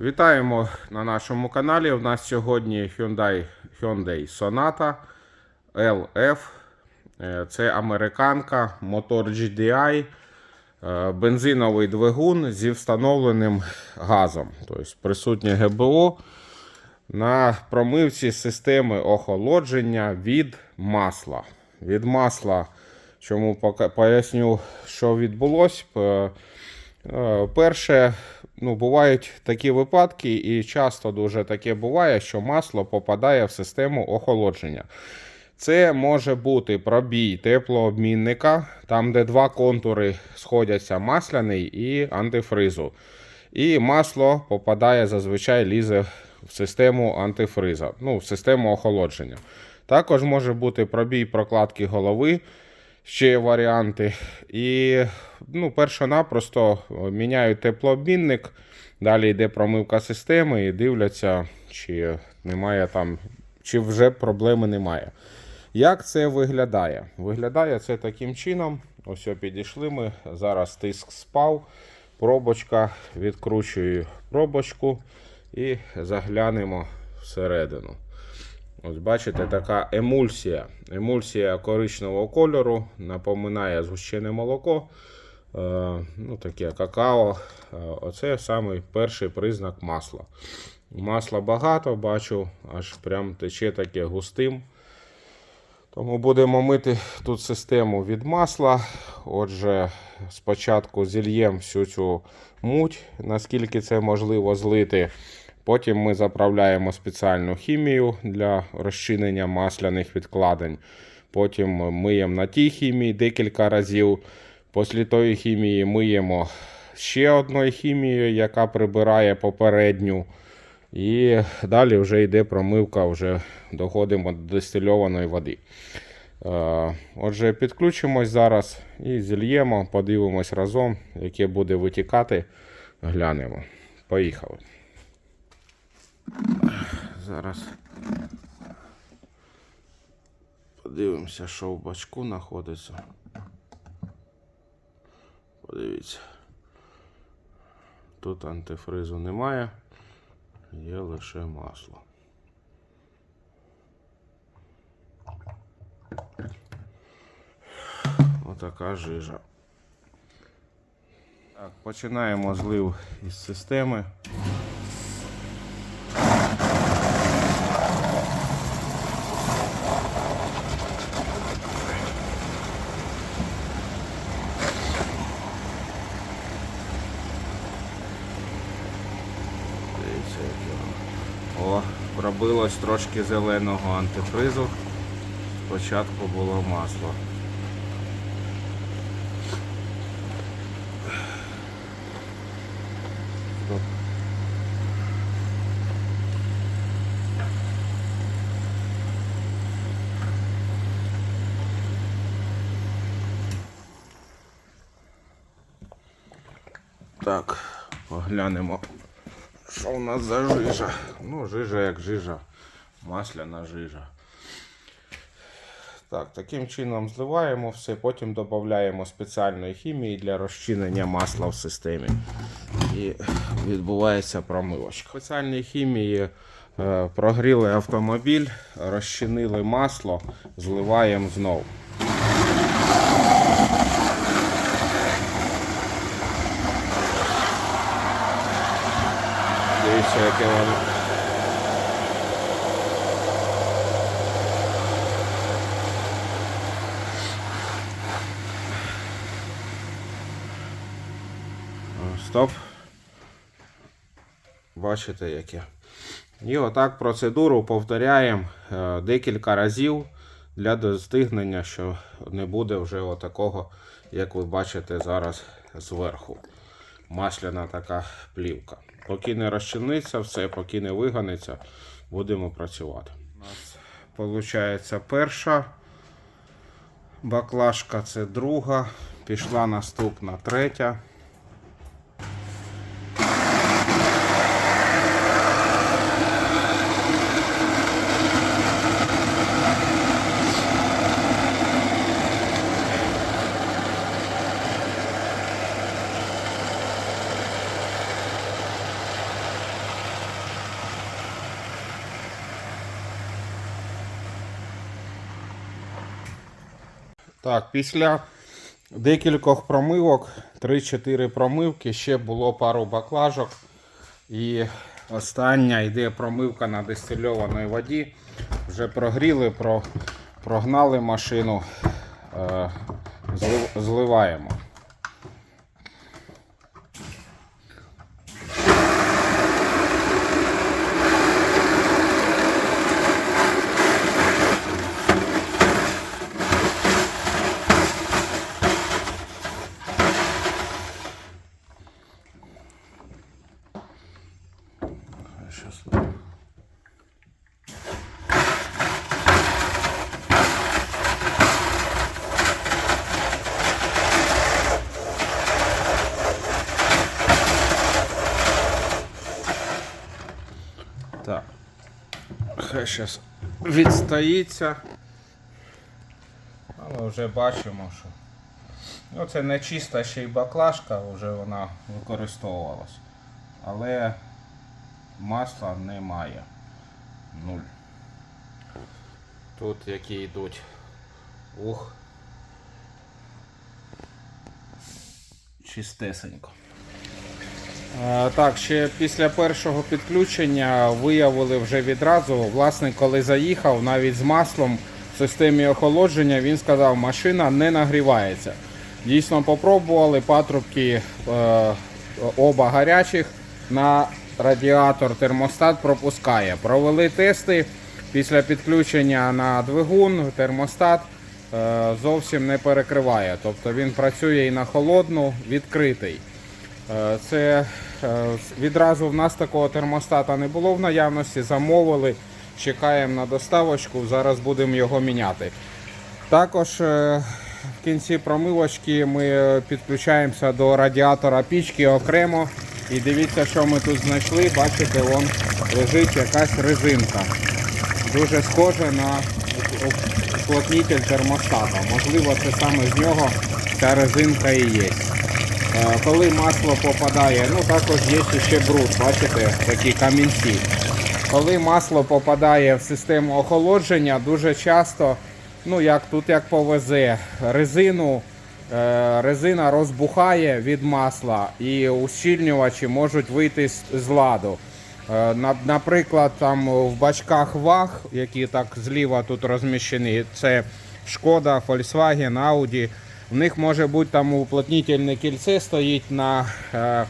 Вітаємо на нашому каналі. У нас сьогодні Hyundai, Hyundai Sonata LF. Е, Це американка, мотор GDI, е, бензиновий двигун зі встановленим газом. Тобто присутнє ГБО на промивці системи охолодження від масла. Від масла, чому поясню, що відбулося. Е, Перше, ну, бувають такі випадки, і часто дуже таке буває, що масло попадає в систему охолодження. Це може бути пробій теплообмінника, там, де два контури сходяться масляний і антифризу. І масло попадає зазвичай лізе в систему антифриза, ну, в систему охолодження. Також може бути пробій прокладки голови, ще є варіанти. І ну, першо-напросто міняють теплообмінник, далі йде промивка системи і дивляться, чи немає там, чи вже проблеми немає. Як це виглядає? Виглядає це таким чином. Ось підійшли ми. Зараз тиск спав. Пробочка, відкручую пробочку і заглянемо всередину. Ось бачите, така емульсія. Емульсія коричневого кольору, напоминає згущене молоко. Е, ну, таке какао. Е, Оце самий перший признак масла. Масла багато, бачу, аж прям тече таке густим. Тому будемо мити тут систему від масла. Отже, спочатку зільємо всю цю муть, наскільки це можливо злити. Потім ми заправляємо спеціальну хімію для розчинення масляних відкладень. Потім миємо на тій хімії декілька разів. Після тої хімії миємо ще одною хімією, яка прибирає попередню. І далі вже йде промивка, вже доходимо до дистильованої води. Е, Отже, підключимось зараз і зільємо, подивимось разом, яке буде витікати. Глянемо. Поїхали. Зараз подивимося, що в бачку знаходиться. Подивіться. Тут антифризу немає, є лише масло. Отака жижа. Так, починаємо злив із системи. Дивіться, яке воно. О, трошки зеленого антифризу. Спочатку було масло. Так, поглянемо, нас за жижа. Ну, жижа як жижа, масляна жижа. Так, таким чином зливаємо все, потім додаємо спеціальної хімії для розчинення масла в системі. І відбувається промивочка. Спеціальній хімії е, прогріли автомобіль, розчинили масло, зливаємо знову. Дивіться, яке воно. Стоп. Бачите, яке. І отак процедуру повторяємо е, декілька разів для достигнення, що не буде вже отакого, як ви бачите зараз зверху. Масляна така плівка. Поки не розчиниться все, поки не виганеться, будемо працювати. У нас виходить перша баклажка, це друга, пішла наступна третя. Так, після декількох промивок, 3-4 промивки, ще було пару баклажок. І остання йде промивка на дистильованій воді. Вже прогріли, прогнали машину, е, зливаємо. Хай зараз відстоїться. Але вже бачимо, що ну, це не чиста ще й баклажка, вже вона використовувалась. Але масла немає. Нуль. Тут які йдуть. Ух. Чистесенько. Е, Так, ще після першого підключення виявили вже відразу. Власник, коли заїхав, навіть з маслом в системі охолодження, він сказав, машина не нагрівається. Дійсно попробували, патрубки е, оба гарячих на радіатор термостат пропускає. Провели тести після підключення на двигун, термостат е, зовсім не перекриває. Тобто він працює і на холодну, відкритий. Е, Це е, відразу в нас такого термостата не було в наявності. Замовили, чекаємо на доставочку. Зараз будемо його міняти. Також е, в кінці промивочки ми підключаємося до радіатора пічки окремо. І дивіться, що ми тут знайшли. Бачите, вон лежить якась резинка. Дуже схоже на уплотнитель термостата. Можливо, це саме з нього ця резинка і є. Е, Коли масло попадає, ну також є ще бруд, бачите, такі камінці. Коли масло попадає в систему охолодження, дуже часто, ну як тут як повезе, резину, е, резина розбухає від масла і ущільнювачі можуть вийти з, ладу. Е, Наприклад, там в бачках ваг, які так зліва тут розміщені, це Шкода, Volkswagen, Audi. В них може бути там уплотнительне кільце стоїть на, е,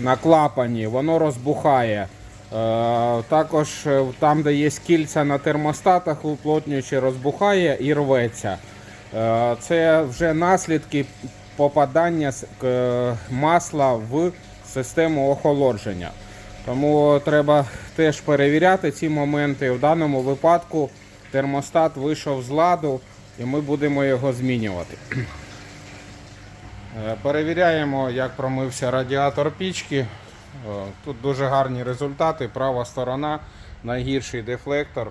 на клапані, воно розбухає. Е, Також е, там, де є кільця на термостатах, уплотнюючи, розбухає і рветься. Це вже наслідки попадання масла в систему охолодження. Тому треба теж перевіряти ці моменти. В даному випадку термостат вийшов з ладу і ми будемо його змінювати. Е, Перевіряємо, як промився радіатор пічки. Е, Тут дуже гарні результати. Права сторона, найгірший дефлектор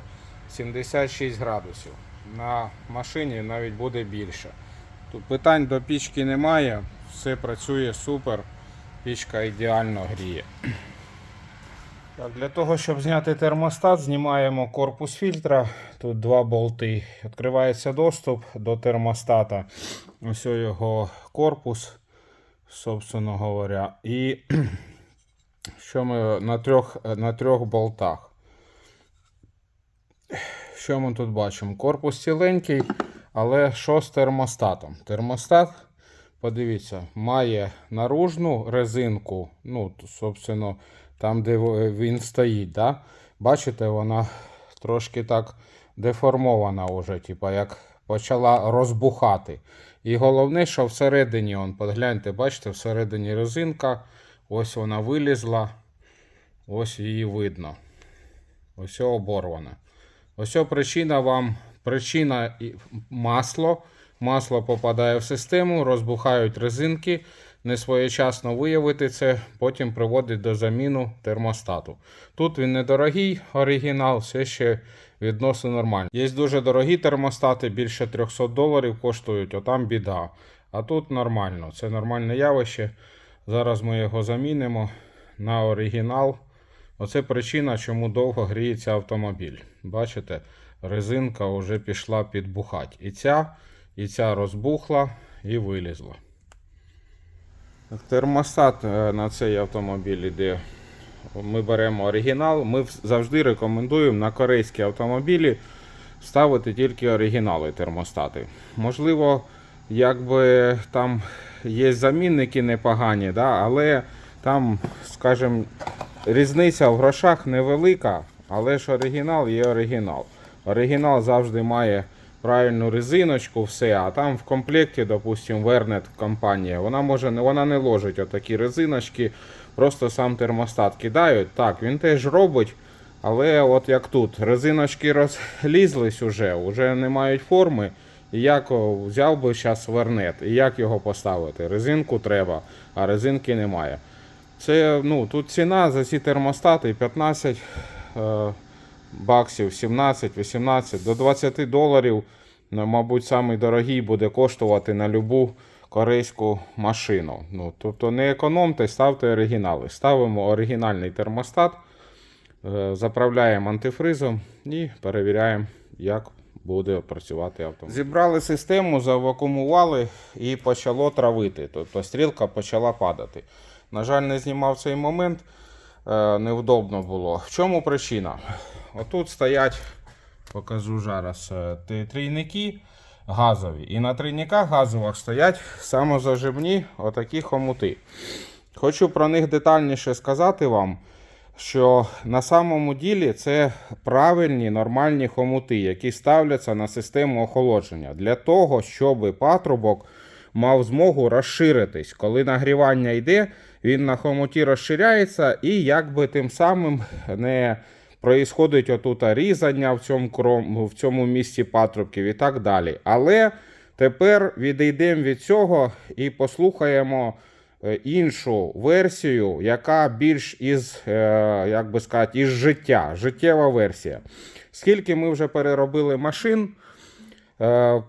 76 градусів. На машині навіть буде більше. Тут питань до пічки немає, все працює супер, пічка ідеально гріє. Так, для того, щоб зняти термостат, знімаємо корпус фільтра. Тут два болти. Відкривається доступ до термостата. Ось його корпус, собственно говоря. І що ми на трьох, на трьох болтах. Що ми тут бачимо? Корпус ціленький, але що з термостатом? Термостат, подивіться, має наружну резинку, ну, собственно, там, де він стоїть. Да? Бачите, вона трошки так деформована вже, типа як почала розбухати. І головне, що всередині, он, погляньте, бачите, всередині резинка, ось вона вилізла, ось її видно. Ось оборвана. Ось причина вам. Причина масло. Масло попадає в систему, розбухають резинки. Несвоєчасно виявити це, потім приводить до заміну термостату. Тут він недорогий, оригінал, все ще відносно нормально. Є дуже дорогі термостати, більше 300 доларів коштують, отам біда. А тут нормально, це нормальне явище. Зараз ми його замінимо на оригінал. Оце причина, чому довго гріється автомобіль. Бачите, резинка вже пішла підбухати. І ця, І ця розбухла і вилізла. Термостат е, на цей автомобіль іде. Ми беремо оригінал. Ми завжди рекомендуємо на корейські автомобілі ставити тільки оригінали термостати. Можливо, якби там є замінники непогані, да, але там, скажімо, різниця в грошах невелика, але ж оригінал є оригінал. Оригінал завжди має правильну резиночку, все, а там в комплекті, допустим, Вернет компанія, вона може вона не ложить отакі резиночки, просто сам термостат кидають. Так, він теж робить. Але от як тут, резиночки розлізлись уже, вже не мають форми. І як взяв би зараз вернет, і як його поставити? Резинку треба, а резинки немає. Це, ну, тут ціна за ці термостати 15 е, баксів, 17, 18 до 20 доларів. Ну, мабуть, самий буде коштувати на любу корейську машину. Ну, тобто не економте, ставте оригінали. Ставимо оригінальний термостат. Е, Заправляємо антифризом і перевіряємо, як буде працювати автомобіль. Зібрали систему, завакумували і почало травити. Тобто стрілка почала падати. На жаль, не знімав цей момент, е, невдобно було. В чому причина? Отут стоять, покажу зараз, е, трійники газові. І на трійниках газових стоять самозаживні отакі хомути. Хочу про них детальніше сказати вам що на самому ділі це правильні нормальні хомути, які ставляться на систему охолодження для того, щоб патрубок мав змогу розширитись. Коли нагрівання йде, він на хомуті розширяється і якби тим самим не проїсходить отут різання в цьому, кром, в цьому місці патрубків і так далі. Але тепер відійдемо від цього і послухаємо е, іншу версію, яка більш із, е, як би сказати, із життя, життєва версія. Скільки ми вже переробили машин,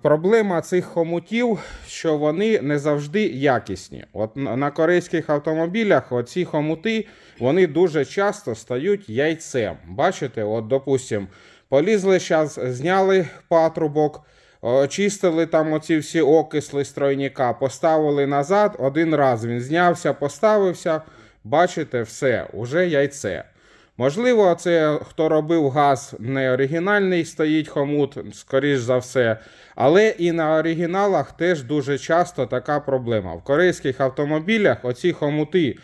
проблема цих хомутів, що вони не завжди якісні. От на корейських автомобілях оці хомути вони дуже часто стають яйцем. Бачите, от, допустим, полізли зараз, зняли патрубок. Очистили там оці всі окисли стройника, поставили назад, один раз він знявся, поставився. Бачите, все, уже яйце. Можливо, це хто робив газ не оригінальний, стоїть хомут, скоріш за все. Але і на оригіналах теж дуже часто така проблема. В корейських автомобілях оці хомути,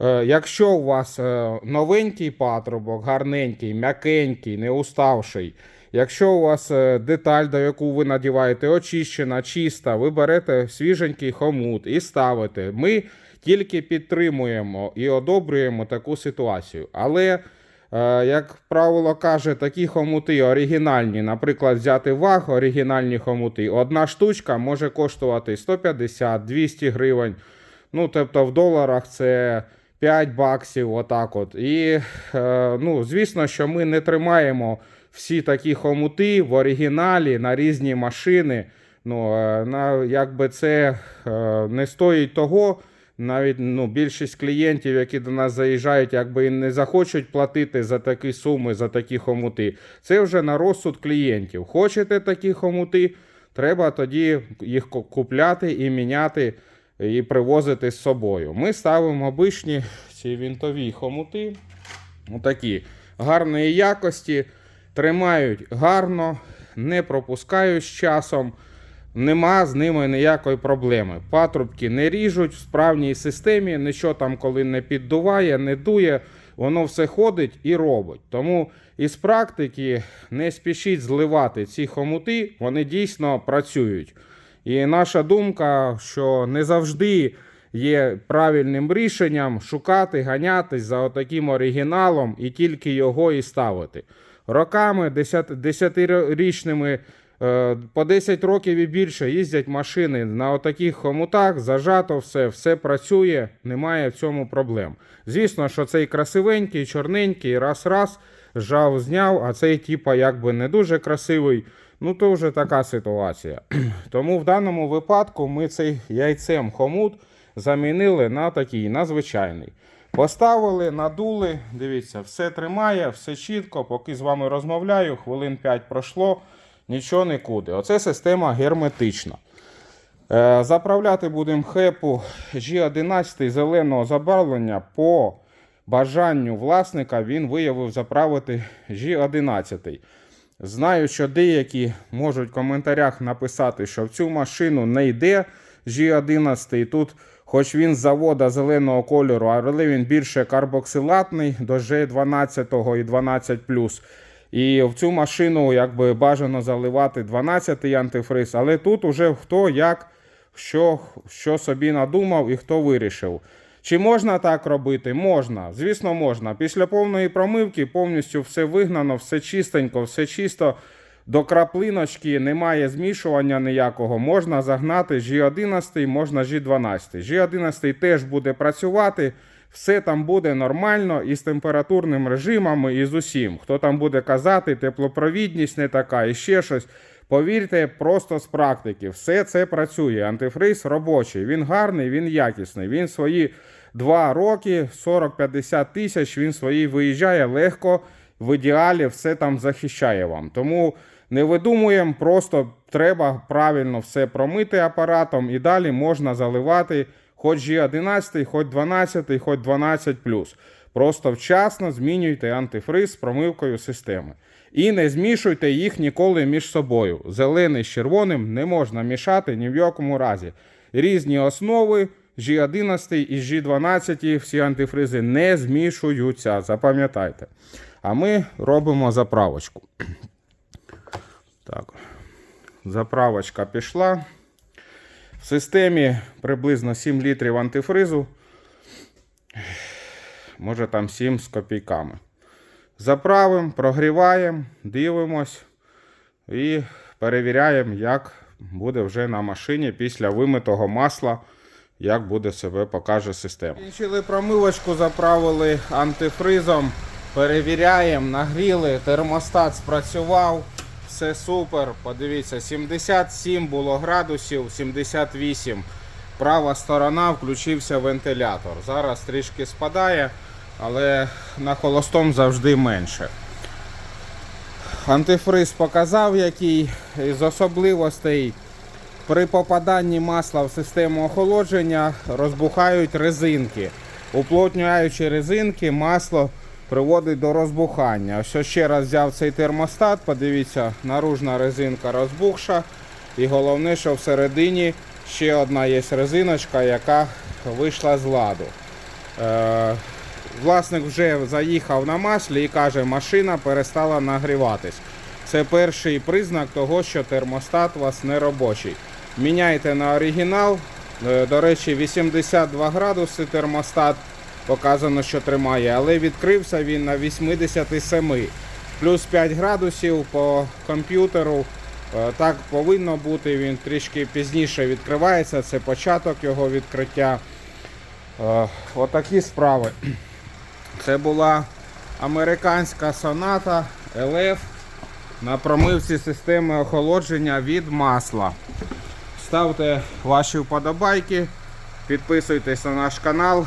е, якщо у вас е, новенький патрубок, гарненький, м'якенький, не уставший, Якщо у вас е, деталь, до яку ви надіваєте, очищена, чиста, ви берете свіженький хомут і ставите. Ми тільки підтримуємо і одобрюємо таку ситуацію. Але, е, як правило каже, такі хомути оригінальні, наприклад, взяти ваг, оригінальні хомути, одна штучка може коштувати 150-200 гривень. Ну, тобто в доларах це 5 баксів, отак от. І, е, ну, звісно, що ми не тримаємо всі такі хомути в оригіналі на різні машини. Ну, е, на, якби це не стоїть того. Навіть ну, більшість клієнтів, які до нас заїжджають, якби і не захочуть платити за такі суми, за такі хомути. Це вже на розсуд клієнтів. Хочете такі хомути, треба тоді їх купляти і міняти, і привозити з собою. Ми ставимо обичні ці вінтові хомути, отакі гарної якості, тримають гарно, не пропускають з часом. Нема з ними ніякої проблеми. Патрубки не ріжуть в справній системі, нічого там, коли не піддуває, не дує, воно все ходить і робить. Тому із практики не спішіть зливати ці хомути, вони дійсно працюють. І наша думка, що не завжди є правильним рішенням шукати, ганятись за отаким оригіналом і тільки його і ставити. Роками, 10 10-річними, е, по 10 років і більше їздять машини на отаких хомутах, зажато все, все працює, немає в цьому проблем. Звісно, що цей красивенький, чорненький, раз-раз, жав, зняв, а цей, типа, якби не дуже красивий. Ну, то вже така ситуація. Тому в даному випадку ми цей яйцем хомут замінили на такий, на звичайний. Поставили, надули, дивіться, все тримає, все чітко. Поки з вами розмовляю, хвилин 5 пройшло, нічого нікуди. Оце система герметична. Е, Заправляти будемо хепу G11 зеленого забарвлення. По бажанню власника він виявив заправити G11. Знаю, що деякі можуть в коментарях написати, що в цю машину не йде G11. Тут, хоч він з завода зеленого кольору, але він більше карбоксилатний до G12 і 12 і в цю машину якби бажано заливати 12-й антифриз, але тут уже хто як, що, що собі надумав і хто вирішив. Чи можна так робити? Можна. Звісно, можна. Після повної промивки повністю все вигнано, все чистенько, все чисто. До краплиночки немає змішування ніякого. Можна загнати G11, можна G12. G11 теж буде працювати. Все там буде нормально і з температурним режимами, і з усім. Хто там буде казати, теплопровідність не така і ще щось. Повірте, просто з практики. Все це працює. Антифриз робочий. Він гарний, він якісний. Він свої 2 роки, 40-50 тисяч, він свої виїжджає легко. В ідеалі все там захищає вам. Тому не видумуємо, просто треба правильно все промити апаратом і далі можна заливати хоч G11, хоч 12, хоч 12 Просто вчасно змінюйте антифриз з промивкою системи. І не змішуйте їх ніколи між собою. Зелений з червоним не можна мішати ні в якому разі. Різні основи G11 і G12, всі антифризи не змішуються. Запам'ятайте. А ми робимо заправочку. Так. Заправочка пішла. В системі приблизно 7 літрів антифризу. Може там 7 з копійками. Заправимо, прогріваємо, дивимось і перевіряємо, як буде вже на машині після вимитого масла, як буде себе покаже система. Кінчили промивочку, заправили антифризом, перевіряємо, нагріли, термостат спрацював. Все супер. Подивіться, 77 було градусів, 78. Права сторона включився вентилятор. Зараз трішки спадає, але на холостом завжди менше. Антифриз показав, який з особливостей при попаданні масла в систему охолодження розбухають резинки. Уплотнюючи резинки, масло приводить до розбухання. Ось ще раз взяв цей термостат, подивіться, наружна резинка розбухша. І головне, що всередині ще одна є резиночка, яка вийшла з ладу. Е, власник вже заїхав на маслі і каже, машина перестала нагріватись. Це перший признак того, що термостат у вас не робочий. Міняйте на оригінал. Е, До речі, 82 градуси термостат показано, що тримає, але відкрився він на 87. Плюс 5 градусів по комп'ютеру. Е, Так повинно бути, він трішки пізніше відкривається, це початок його відкриття. Е, Отакі справи. Це була американська соната LF на промивці системи охолодження від масла. Ставте ваші вподобайки, підписуйтесь на наш канал.